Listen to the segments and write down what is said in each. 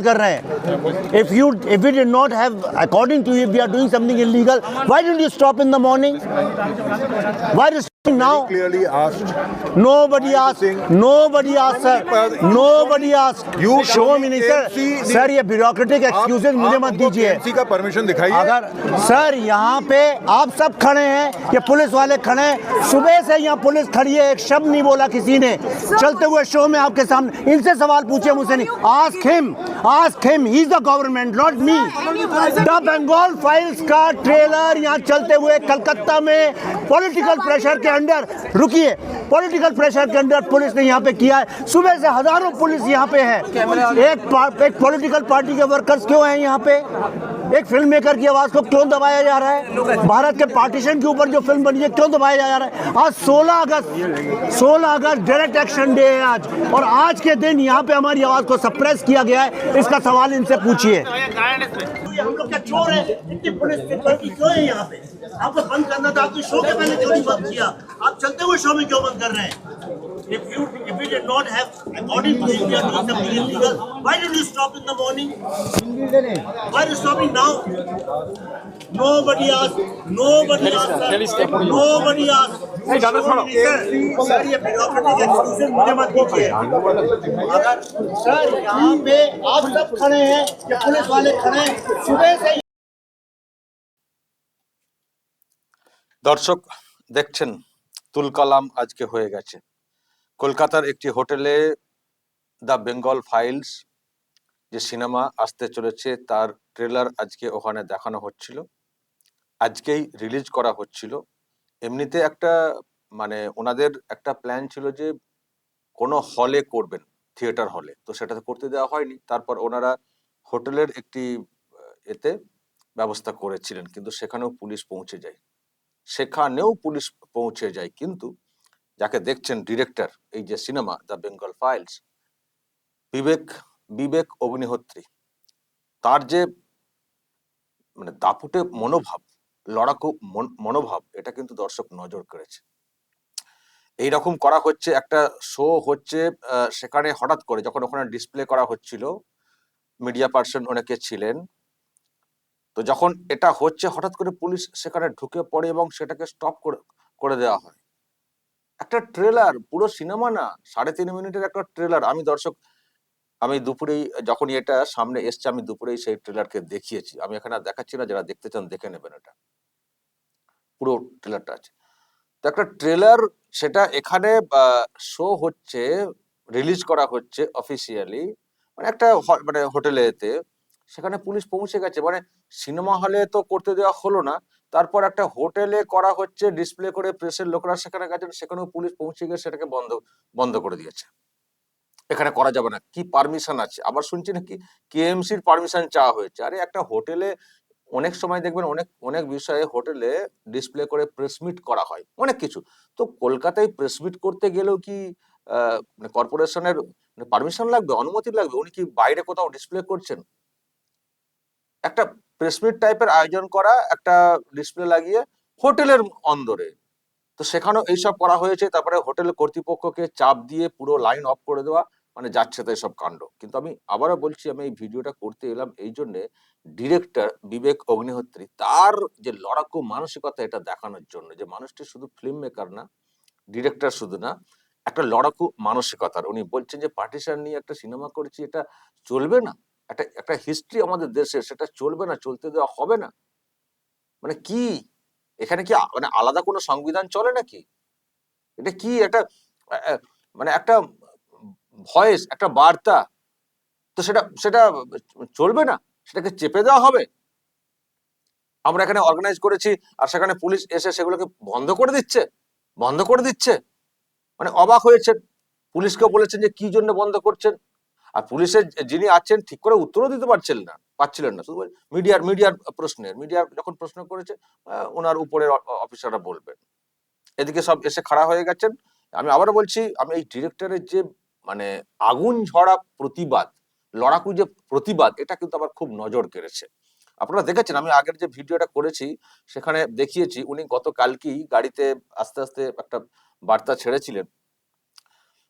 बंद कर रहे हैं if you if you did not have according to you we are doing something illegal why did you stop in the morning why is now clearly asked. nobody asked. Nobody asked sir. Nobody asked. You show me नहीं sir sir ये bureaucratic excuses मुझे मत दीजिए। का permission दिखाइए। अगर sir यहाँ पे आप सब खड़े हैं ये पुलिस वाले खड़े हैं। सुबह से यहाँ पुलिस खड़ी है एक शब्द नहीं बोला किसी ने। चलते हुए शो में आपके सामने। इनसे सवाल पूछे मुझसे नहीं। Ask him ask him he is the government not me the Bengal files का ट्रेलर यहाँ चलते हुए कलकत्ता में पॉलिटिकल प्रेशर के अंडर रुकिए। पॉलिटिकल प्रेशर के अंदर पुलिस ने यहाँ पे किया है। सुबह से हज़ारों पुलिस यहाँ पे है। एक एक पॉलिटिकल पार्टी के वर्कर्स क्यों हैं यहाँ पे? एक फ़िल्म मेकर की आवाज़ को क्यों दबाया जा रहा है? भारत के पार्टीशन के ऊपर जो फ़िल्म बनी है क्यों दबाया जा रहा है? आज 16 अगस्त 16 अगस्त डायरेक्ट एक्शन डे है आज। और आज के दिन यहाँ पे हमारी आवाज़ को सप्रेस किया गया है। इसका सवाल इनसे पूछिए। हम लोग क्या चोर है? इतनी पुलिस क्यों है यहाँ पे? आपको बंद करना था आपके शो के पहले क्यों नहीं बंद किया। आप चलते हुए शो में क्यों बंद कर रहे हैं? If you if you did not have according to we are doing something illegal, why did you stop in the morning? Why are you stopping now? Nobody asked. Nobody asked. Sir. Nobody asked. Sir, sir, ये bureaucratic excuses मुझे मत दीजिए अगर sir यहाँ पे आप सब खड़े हैं ये पुलिस वाले खड़े हैं सुबह से দর্শক দেখছেন তুলকালাম আজকে হয়ে গেছে কলকাতার একটি হোটেলে দ্য বেঙ্গল ফাইলস যে সিনেমা আসতে চলেছে, তার ট্রেলার আজকে ওখানে দেখানো হচ্ছিল। আজকেই রিলিজ করা হচ্ছিল। এমনিতে একটা মানে ওনাদের একটা প্ল্যান ছিল যে, কোনো হলে করবেন, থিয়েটার হলে। তো সেটা তো করতে দেওয়া হয়নি। তারপর ওনারা হোটেলের একটি এতে ব্যবস্থা করেছিলেন। কিন্তু সেখানেও পুলিশ পৌঁছে যায়। সেখানেও পুলিশ পৌঁছে যায়। কিন্তু যাকে দেখছেন ডিরেক্টর, এই যে cinema, the Bengal files, Vivek Vivek Agnihotri তার যে মানে দাপুটে মনোভাব, লড়াকু মন- মনোভাব, এটা কিন্তু দর্শক নজর করেছে। এইরকম করা হচ্ছে, একটা শো হচ্ছে সেখানে হঠাৎ করে যখন ওখানে ডিসপ্লে করা হচ্ছিল মিডিয়া পার্সন অনেকে ছিলেন, তো যখন এটা হচ্ছে, হঠাৎ করে পুলিশ সেখানে ঢুকে পড়ে এবং সেটাকে স্টপ করে করে দেওয়া হয়। একটা ট্রেলার পুরো সিনেমা না, সাড়ে তিন মিনিটের একটা ট্রেলার আমি দর্শক আমি দুপুরেই যখনই এটা সামনে এসছে, আমি দুপুরেই সেই ট্রেলারকে দেখিয়েছি। আমি এখানে আর দেখাচ্ছি না, যারা দেখতে চান দেখে নেবেন এটা। পুরো ট্রেলারটা আছে। তো একটা ট্রেলার সেটা এখানে শো হচ্ছে রিলিজ করা হচ্ছে অফিসিয়ালি মানে একটা মানে হোটেলেতে। সেখানে পুলিশ পৌঁছে গেছে। মানে সিনেমা হলে তো করতে দেওয়া হলো না। তারপর একটা হোটেলে করা হচ্ছে ডিসপ্লে করে প্রেসের লোকরা সেখানে গেছেন, সেখানেও পুলিশ পৌঁছে গিয়ে সেটাকে বন্ধ বন্ধ করে দিয়েছে। এখানে করা যাবে না। কি পারমিশন আছে? আবার শুনছি নাকি কেএমসির পারমিশন চাওয়া হয়েছে। আরে একটা হোটেলে অনেক সময় দেখবেন অনেক অনেক বিষয়ে হোটেলে ডিসপ্লে করে প্রেসমিট করা হয়। অনেক কিছু। তো কলকাতায় প্রেসমিট করতে গেলেও কি আহ, মানে কর্পোরেশনের পারমিশন লাগবে অনুমতি লাগবে? উনি কি বাইরে কোথাও ডিসপ্লে করছেন? একটা প্রেসমিট টাইপের আয়োজন করা একটা ডিসপ্লে লাগিয়ে হোটেলের অন্দরে। তো সেখানেও এইসব করা হয়েছে। তারপরে হোটেল কর্তৃপক্ষকে চাপ দিয়ে পুরো লাইন অফ করে দেওয়া। মানে যাচ্ছে তাই সব কাণ্ড। কিন্তু আমি আবারও বলছি, আমি এই ভিডিওটা করতে এলাম এই জন্যে ডিরেক্টর বিবেক অগ্নিহোত্রী, তার যে লড়াকু মানসিকতা এটা দেখানোর জন্য যে মানুষটি শুধু ফিল্ম মেকার না ডিরেক্টর শুধু না, একটা লড়াকু মানসিকতার। উনি বলছেন যে পার্টিশন নিয়ে একটা সিনেমা করেছি, এটা চলবে না। একটা একটা হিস্ট্রি আমাদের দেশে, সেটা চলবে না, চলতে দেওয়া হবে না। মানে কি? এখানে কি মানে আলাদা কোনো সংবিধান চলে নাকি? এটা কি? একটা মানে একটা ভয়েস, একটা বার্তা, তো সেটা সেটা চলবে না? সেটাকে চেপে দেওয়া হবে? আমরা এখানে অর্গানাইজ করেছি আর সেখানে পুলিশ এসে সেগুলোকে বন্ধ করে দিচ্ছে? বন্ধ করে দিচ্ছে? মানে অবাক হয়েছেন। পুলিশকে বলেছেন যে কি জন্য বন্ধ করছেন? আর পুলিশের যিনি আছেন ঠিক করে উত্তরও দিতে পারছিলেন না পাচ্ছিলেন না। শুধু মিডিয়ার মিডিয়ার প্রশ্নের, মিডিয়ার যখন প্রশ্ন করেছে ওনার উপরের অফিসাররা বলবেন। এদিকে সব এসে খাড়া হয়ে গেছেন। আমি আবারও বলছি, আমি এই ডিরেক্টরের যে মানে আগুন ঝরা প্রতিবাদ, লড়াকু যে প্রতিবাদ, এটা কিন্তু আমার খুব নজর কেড়েছে। আপনারা দেখেছেন, আমি আগের যে ভিডিওটা করেছি, সেখানে দেখিয়েছি, উনি গতকালকেই গাড়িতে আস্তে আস্তে একটা বার্তা ছেড়েছিলেন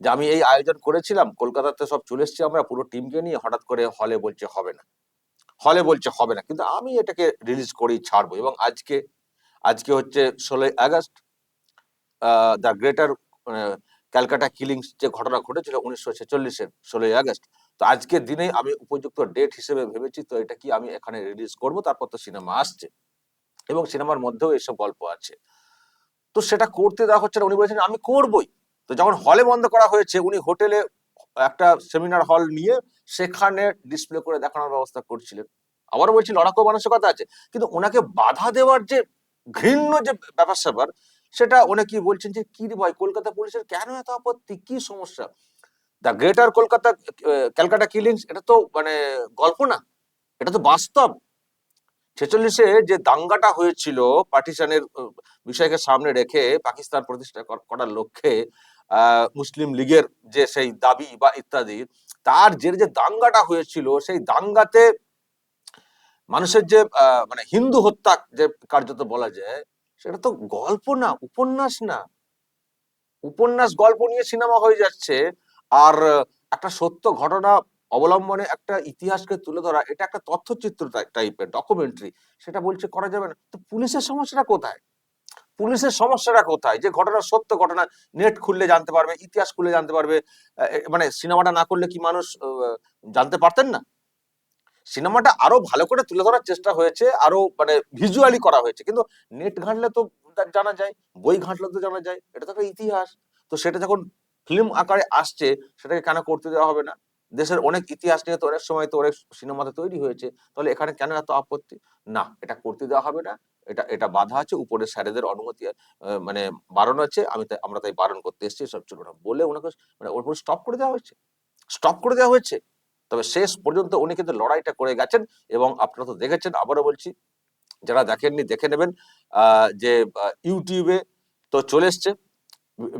যে, আমি এই আয়োজন করেছিলাম, কলকাতাতে সব চলে এসেছি আমরা, পুরো টিমকে নিয়ে, হঠাৎ করে হলে বলছে হবে না। হলে বলছে হবে না। কিন্তু আমি এটাকে রিলিজ করেই ছাড়বো এবং আজকে আজকে হচ্ছে ষোলোই August the greater Calcutta killings যে ঘটনা ঘটেছিল উনিশশো ছেচল্লিশের ষোলোই আগস্ট। তো আজকের দিনে আমি উপযুক্ত ডেট হিসেবে ভেবেছি, তো এটা কি আমি এখানে রিলিজ করব? তারপর তো সিনেমা আসছে। এবং সিনেমার মধ্যেও এসব গল্প আছে। তো সেটা করতে দেওয়া হচ্ছে না। উনি বলেছেন, আমি করবই। তো যখন হলে বন্ধ করা হয়েছে, উনি হোটেলে একটা সেমিনার হল নিয়ে সেখানে ডিসপ্লে করে দেখানোর ব্যবস্থা করছিলেন। আবারও বলছি, লড়াকু মানসিকতা আছে। কিন্তু ওনাকে বাধা দেওয়ার যে ঘৃণ্য যে ব্যাপার স্যাপার সেটা অনেকেই বলছেন যে, কি ভাই, কলকাতা পুলিশের কেন এত আপত্তি? কি সমস্যা? The greater Kolkata Calcutta killings এটা তো মানে গল্প না, এটা তো বাস্তব। ছেচল্লিশে যে দাঙ্গাটা হয়েছিল পার্টিশনের বিষয়কে সামনে রেখে পাকিস্তান প্রতিষ্ঠা কর- করার লক্ষ্যে মুসলিম লীগের যে সেই দাবি বা ইত্যাদি, তার যে যে দাঙ্গাটা হয়েছিল, সেই দাঙ্গাতে মানুষের যে মানে হিন্দু হত্যা যে কার্যত বলা যায় সেটা তো গল্প না, উপন্যাস না। উপন্যাস, গল্প নিয়ে সিনেমা হয়ে যাচ্ছে আর একটা সত্য ঘটনা অবলম্বনে একটা ইতিহাসকে তুলে ধরা, এটা একটা তথ্যচিত্র টাইপের ডকুমেন্টারি সেটা বলছে করা যাবে না। তো পুলিশের সমস্যাটা কোথায়? পুলিশের সমস্যাটা কোথায়? যে ঘটনা সত্য ঘটনা নেট খুললে জানতে পারবে, ইতিহাস খুললে জানতে পারবে মানে সিনেমাটা না করলে কি মানুষ জানতে পারতেন না? সিনেমাটা আরও ভালো করে তুলে ধরার চেষ্টা হয়েছে, আরও মানে ভিজুয়ালি করা হয়েছে। কিন্তু নেট ঘাঁটলে তো জানা যায়, বই ঘাঁটলে তো জানা যায়, এটা তো একটা ইতিহাস। তো সেটা যখন ফিল্ম আকারে আসছে, সেটাকে কেন করতে দেওয়া হবে না? দেশের অনেক ইতিহাস নিয়ে তো অনেক সময় তো অনেক সিনেমাতে তৈরি হয়েছে, তাহলে এখানে কেন এত আপত্তি? না, এটা করতে দেওয়া হবে না, এটা এটা বাধা আছে উপরে স্যারেদের অনুমতি মানে বারণ আছে, আমি আমরা তাই বারণ করতে এসেছি সব চলুন বলে ওনাকে মানে ওর স্টপ করে দেওয়া হয়েছে। স্টপ করে দেওয়া হয়েছে। তবে শেষ পর্যন্ত উনি কিন্তু লড়াইটা করে গেছেন এবং আপনারা তো দেখেছেন, আবারও বলছি, যারা দেখেননি দেখে নেবেন যে ইউটিউবে তো চলে এসছে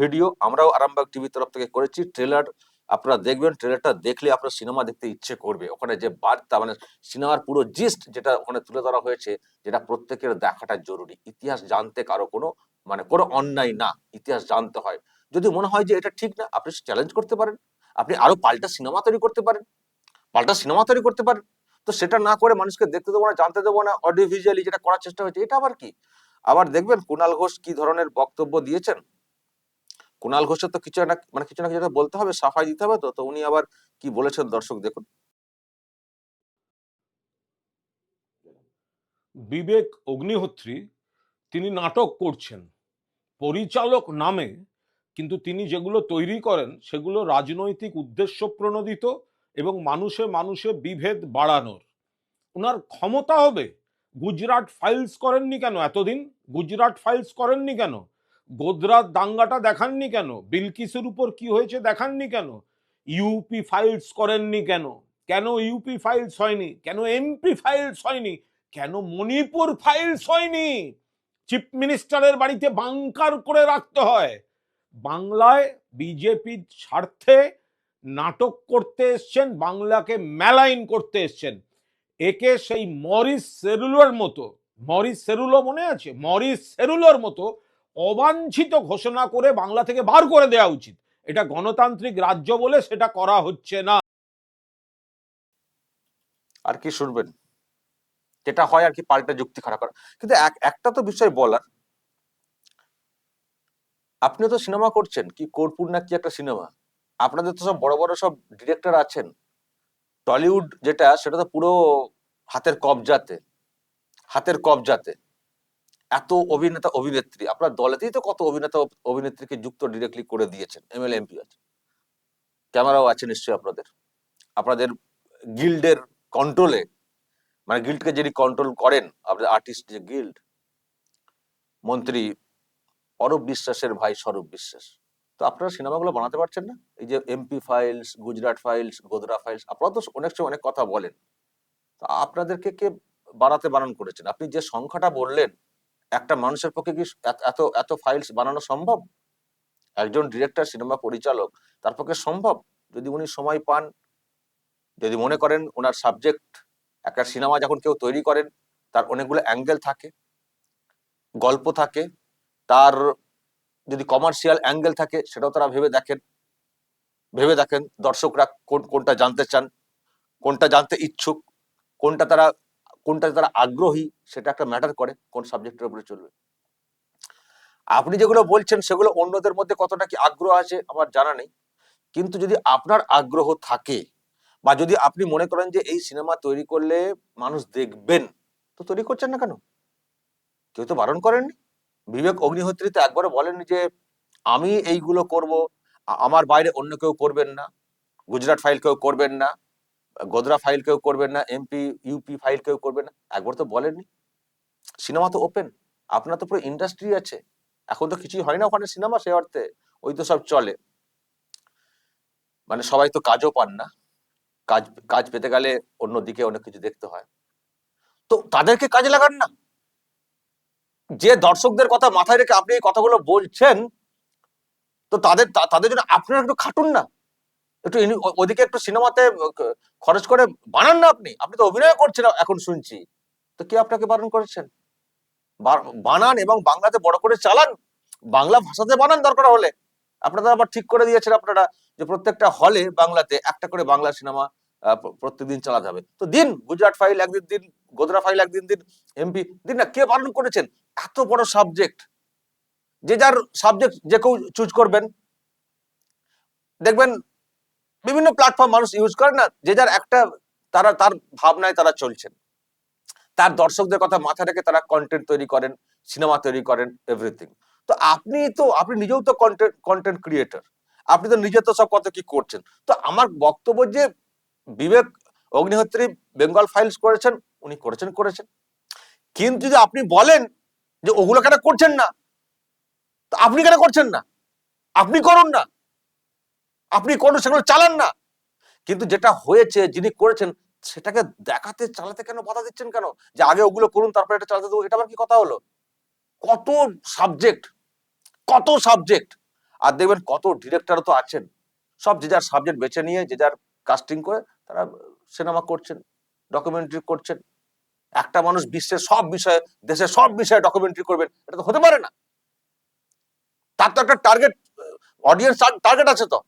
ভিডিও, আমরাও আরামবাগ টিভির তরফ থেকে করেছি, ট্রেলার আপনারা দেখবেন, ট্রেলারটা দেখলে আপনার সিনেমা দেখতে ইচ্ছে করবে। ওখানে যে বার্তা মানে সিনেমার পুরো জিস্ট যেটা ওখানে তুলে ধরা হয়েছে, যেটা প্রত্যেকের দেখাটা জরুরি। ইতিহাস জানতে কারও কোনো মানে কোনো অন্যায় না, ইতিহাস জানতে হয়। যদি মনে হয় যে এটা ঠিক না, আপনি চ্যালেঞ্জ করতে পারেন। আপনি আরও পাল্টা সিনেমা তৈরি করতে পারেন। পাল্টা সিনেমা তৈরি করতে পারে। তো সেটা না করে মানুষকে দেখতে দেবো না, জানতে দেবো না অডিও ভিজুয়ালি যেটা করার চেষ্টা হয়েছে এটা আবার কি? আবার দেখবেন কুণাল ঘোষ কি ধরনের বক্তব্য দিয়েছেন? কুণাল ঘোষের তো কিছু না মানে কিছু না কিছু বলতে হবে, সাফাই দিতে হবে, তো তো উনি আবার কি বলেছেন দর্শক দেখুন। বিবেক অগ্নিহোত্রী, তিনি নাটক করছেন। পরিচালক নামে, কিন্তু তিনি যেগুলো তৈরি করেন, সেগুলো রাজনৈতিক উদ্দেশ্য প্রণোদিত এবং মানুষে মানুষে বিভেদ বাড়ানোর। ওনার ক্ষমতা হবে? গুজরাট ফাইলস করেননি কেন? এতদিন গুজরাট ফাইলস করেননি কেন? গোদরাত দাঙ্গাটা দেখাননি কেন? বিলকিসের উপর কি হয়েছে দেখাননি কেন? ইউপি ফাইলস করেননি কেন? কেন ইউপি ফাইলস হয়নি? কেন এমপি ফাইলস হয়নি? কেন মণিপুর ফাইলস হয়নি? চিফ মিনিস্টারের বাড়িতে বাংকার করে রাখতে হয়। বাংলায় বিজেপির স্বার্থে নাটক করতে এসছেন, বাংলাকে মেলাইন করতে এসছেন। একে সেই মরিস সেরুলোর মতো, মরিস সেরুলো মনে আছে? মরিস সেরুলোর মতো অবাঞ্ছিত ঘোষণা করে বাংলা থেকে বার করে দেওয়া উচিত। এটা গণতান্ত্রিক রাজ্য বলে সেটা করা হচ্ছে না। আর কি শুনবেন? যেটা হয় আর কি পাল্টা যুক্তি খারাপ করা। কিন্তু এক- একটা তো বিষয় বলার। আপনি তো সিনেমা করছেন, কি কর্পূর না কি একটা সিনেমা? আপনাদের তো সব বড় বড় সব ডিরেক্টর আছেন। টলিউড যেটা, সেটা তো পুরো হাতের কবজাতে হাতের কবজাতে। এত অভিনেতা, অভিনেত্রী, আপনার দলেতেই তো কত অভিনেতা, অভিনেত্রীকে যুক্ত ডিরেক্টলি করে দিয়েছেন এমএলএ এমপি আছে ক্যামেরাও আছে নিশ্চয়ই আপনাদের। আপনাদের গিল্ডের কন্ট্রোলে মানে গিল্ডকে যিনি কন্ট্রোল করেন, আপনাদের আর্টিস্ট যে গিল্ড মন্ত্রী অরূপ বিশ্বাসের ভাই স্বরূপ বিশ্বাস। তো আপনারা সিনেমাগুলো বানাতে পারছেন না? এই যে MP files Gujarat files Godhra files আপনারা তো অনেক সময় অনেক কথা বলেন। তো আপনাদেরকে কে বানাতে বারণ করেছেন? আপনি যে সংখ্যাটা বললেন, একটা মানুষের পক্ষে কি এত এত ফাইলস বানানো সম্ভব? একজন ডিরেক্টর সিনেমা পরিচালক, তার পক্ষে সম্ভব? যদি উনি সময় পান, যদি মনে করেন ওনার সাবজেক্ট একটা সিনেমা যখন কেউ তৈরি করেন, তার অনেকগুলো অ্যাঙ্গেল থাকে, গল্প থাকে, তার যদি কমার্শিয়াল অ্যাঙ্গেল থাকে, সেটাও তারা ভেবে দেখেন। ভেবে দেখেন দর্শকরা কোন, কোনটা জানতে চান, কোনটা জানতে ইচ্ছুক, কোনটা তারা কোনটা তারা আগ্রহী, সেটা একটা ম্যাটার করে কোন সাবজেক্টের উপরে চলবে। আপনি যেগুলো বলছেন, সেগুলো অন্যদের মধ্যে কতটা কি আগ্রহ আছে আমার জানা নেই। কিন্তু যদি আপনার আগ্রহ থাকে, বা যদি আপনি মনে করেন যে এই সিনেমা তৈরি করলে মানুষ দেখবেন, তো তৈরি করছেন না কেন? কেউ তো বারণ করেননি? বিবেক অগ্নিহোত্রী তো একবারও বলেননি যে, আমি এইগুলো করব আমার বাইরে অন্য কেউ করবেন না, গুজরাট ফাইল কেউ করবেন না গোদরা ফাইল কেউ করবেন না, এমপি, ইউপি ফাইল কেউ করবেন না। একবার তো বলেননি। সিনেমা তো ওপেন, আপনার তো পুরো ইন্ডাস্ট্রি আছে, এখন তো কিছুই হয় না ওখানে সিনেমা সে অর্থে, ওই তো সব চলে। মানে সবাই তো কাজও পান না, কাজ কাজ পেতে গেলে অন্যদিকে অনেক কিছু দেখতে হয়। তো তাদেরকে কাজে লাগান না। যে দর্শকদের কথা মাথায় রেখে আপনি এই কথাগুলো বলছেন, তো তাদের তাদের জন্য আপনারা একটু খাটুন না। একটু ওদিকে একটু সিনেমাতে খরচ করে বানান না আপনি। আপনি তো অভিনয় করছেন এখন শুনছি। তো কে আপনাকে বারণ করেছেন? বানান এবং বাংলাতে বড় করে চালান। বাংলা ভাষাতে বানান দরকার হলে। আপনারা আবার ঠিক করে দিয়েছেন আপনারা যে প্রত্যেকটা হলে বাংলাতে একটা করে বাংলা সিনেমা প্রত্যেকদিন চালাতে হবে তো দিন, গুজরাট ফাইল একদিন দিন গোদরা ফাইল একদিন দিন, এমপি, দিন না, কে বারণ করেছেন? এত বড় সাবজেক্ট যে যার সাবজেক্ট যে কেউ চুজ করবেন। দেখবেন বিভিন্ন প্ল্যাটফর্ম মানুষ ইউজ করে না, যে যার একটা তারা, তার ভাবনায় তারা চলছেন। তার দর্শকদের কথা মাথায় রেখে তারা কন্টেন্ট তৈরি করেন সিনেমা তৈরি করেন এভরিথিং তো আপনি তো, আপনি নিজেও তো কন্টেন্ট কন্টেন্ট ক্রিয়েটর আপনি তো নিজে তো সব কত কি করছেন? তো আমার বক্তব্য যে বিবেক অগ্নিহোত্রী বেঙ্গল ফাইলস করেছেন, উনি করেছেন করেছেন। কিন্তু যদি আপনি বলেন যে ওগুলো কেন করছেন না? আপনি কেন করছেন না? আপনি করুন না। আপনি করুন সেগুলো চালান না। কিন্তু যেটা হয়েছে, যিনি করেছেন, সেটাকে দেখাতে, চালাতে কেন বাধা দিচ্ছেন কেন? যে আগে ওগুলো করুন, তারপরে এটা চালাতে দেবো, এটা আবার কি কথা হলো? কত সাবজেক্ট কত সাবজেক্ট আর দেখবেন কত ডিরেক্টর তো আছেন। সব যে যার সাবজেক্ট বেছে নিয়ে, যে যার কাস্টিং করে, তারা সিনেমা করছেন ডকুমেন্টারি করছেন। একটা মানুষ বিশ্বের সব বিষয়ে, দেশের সব বিষয়ে ডকুমেন্টারি করবেন, এটা তো হতে পারে না। তার তো একটা টার্গেট অডিয়েন্স টার্গেট আছে তো।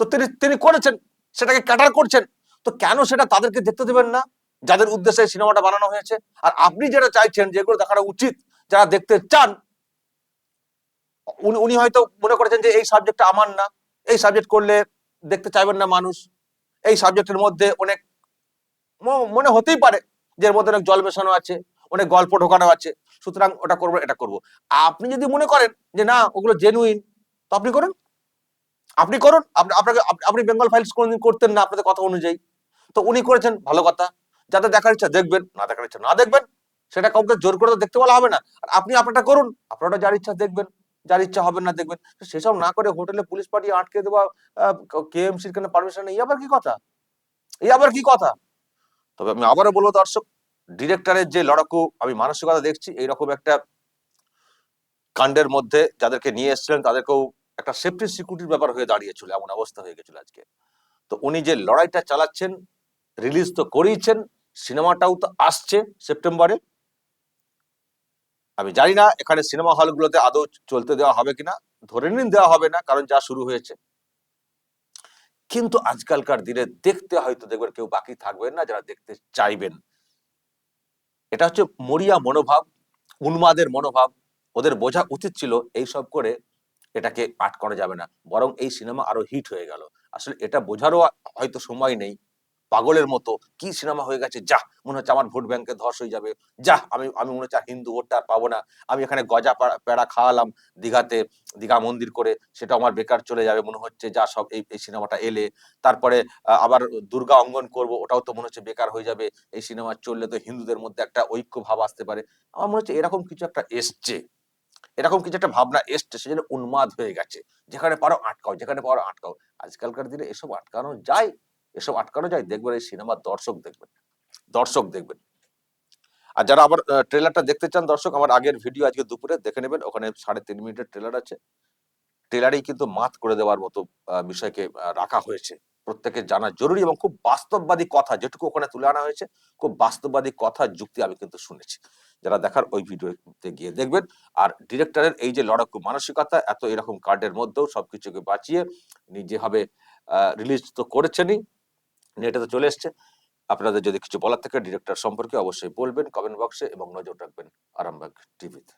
তো তিনি তিনি করেছেন, সেটাকে ক্যাটার করছেন। তো কেন সেটা তাদেরকে দেখতে দেবেন না, যাদের উদ্দেশ্যে সিনেমাটা বানানো হয়েছে? আর আপনি যেটা চাইছেন যেগুলো দেখানো উচিত, যারা দেখতে চান, উনি হয়তো মনে করেছেন যে এই সাবজেক্টটা আমার না। এই সাবজেক্ট করলে দেখতে চাইবেন না মানুষ। এই সাবজেক্টের মধ্যে অনেক মনে হতেই পারে। যে এর মধ্যে অনেক জল মেশানো আছে, অনেক গল্প ঢোকানো আছে, সুতরাং ওটা করব, এটা করব। আপনি যদি মনে করেন যে না, ওগুলো জেনুইন তো আপনি করুন। আপনি করুন আপনাকে আপনি বেঙ্গল ফাইলস কোনোদিন করতেন না আপনাদের কথা অনুযায়ী। তো উনি করেছেন ভালো কথা। যাদের দেখার ইচ্ছা, দেখবেন, না দেখার ইচ্ছা, না দেখবেন, সেটা কাউকে জোর করে তো দেখতে বলা হবে না। আর আপনি আপনারটা করুন, আপনারা যার ইচ্ছা দেখবেন, যার ইচ্ছা হবে না দেখবেন। সেসব না করে হোটেলে পুলিশ পার্টি আটকে দেওয়া কেএমসির কেন পারমিশন এই আবার কি কথা? এই আবার কি কথা? তবে আমি আবারও বলব দর্শক ডিরেক্টরের যে লড়াকু, আমি মানসিকতা দেখছি, এইরকম একটা কাণ্ডের মধ্যে যাদেরকে নিয়ে এসেছিলেন, তাদেরকেও একটা সেফটি সিকিউরিটির ব্যাপার হয়ে দাঁড়িয়েছিল, এমন অবস্থা হয়ে গেছিল আজকে। তো উনি যে লড়াইটা চালাচ্ছেন রিলিজ তো করিয়েছেন সিনেমাটাও তো আসছে সেপ্টেম্বরে। আমি জানি না, এখানে সিনেমা হলগুলোতে আদৌ চলতে দেওয়া হবে কিনা, ধরে নিন দেওয়া হবে না, কারণ যা শুরু হয়েছে। কিন্তু আজকালকার দিনে দেখতে হয়তো দেখবেন কেউ বাকি থাকবেন না যারা দেখতে চাইবেন। এটা হচ্ছে মরিয়া মনোভাব, উন্মাদের মনোভাব, ওদের বোঝা উচিত ছিল এই সব করে এটাকে পাঠ করা যাবে না। বরং এই সিনেমা আরও হিট হয়ে গেল। আসলে এটা বোঝারও হয়তো সময় নেই। পাগলের মতো। কি সিনেমা হয়ে গেছে? যা মনে হচ্ছে আমার ভোট ব্যাংকে ধস হয়ে যাবে। যা আমি আমি মনে হচ্ছে হিন্দু ভোটটা আর পাবো না। আমি এখানে গজা পেড়া খাওয়ালাম দীঘাতে, দীঘা মন্দির করে সেটা আমার বেকার চলে যাবে। মনে হচ্ছে যা সব এই এই সিনেমাটা এলে। তারপরে আবার দুর্গা অঙ্গন করব, ওটাও তো মনে হচ্ছে বেকার হয়ে যাবে। এই সিনেমা চললে তো হিন্দুদের মধ্যে একটা ঐক্য ভাব আসতে পারে। আমার মনে হচ্ছে এরকম কিছু একটা এসছে। এরকম কিছু একটা ভাবনা এসছে, সেজন্য উন্মাদ হয়ে গেছে। যেখানে পারো আটকাও, যেখানে পারো আটকাও। আজকালকার দিনে এসব আটকানো যায় এসব আটকানো যায়, দেখবেন এই সিনেমার দর্শক দেখবেন দর্শক দেখবেন। আর যারা আবার ট্রেলারটা দেখতে চান দর্শক, আমার আগের ভিডিও আজকে দুপুরে দেখে নেবেন, ওখানে সাড়ে তিন মিনিটের ট্রেলার আছে। ট্রেলারেই কিন্তু মাত করে দেওয়ার মতো বিষয়কে রাখা হয়েছে। প্রত্যেকে জানা জরুরি এবং খুব বাস্তববাদী কথা, যেটুকু ওখানে তুলে আনা হয়েছে, খুব বাস্তববাদী কথা, যুক্তি আমি কিন্তু শুনেছি। যারা দেখার ওই ভিডিওতে গিয়ে দেখবেন, আর ডিরেক্টরের এই যে লড়াকু মানসিকতা, এত এরকম কার্ডের মধ্যেও সবকিছুকে বাঁচিয়ে নিজেভাবে রিলিজ তো করেছেনই। নেটে তো চলে এসছে। আপনাদের যদি কিছু বলার থাকে ডিরেক্টর সম্পর্কে অবশ্যই বলবেন কমেন্ট বক্সে এবং নজর রাখবেন আরামবাগ টিভিতে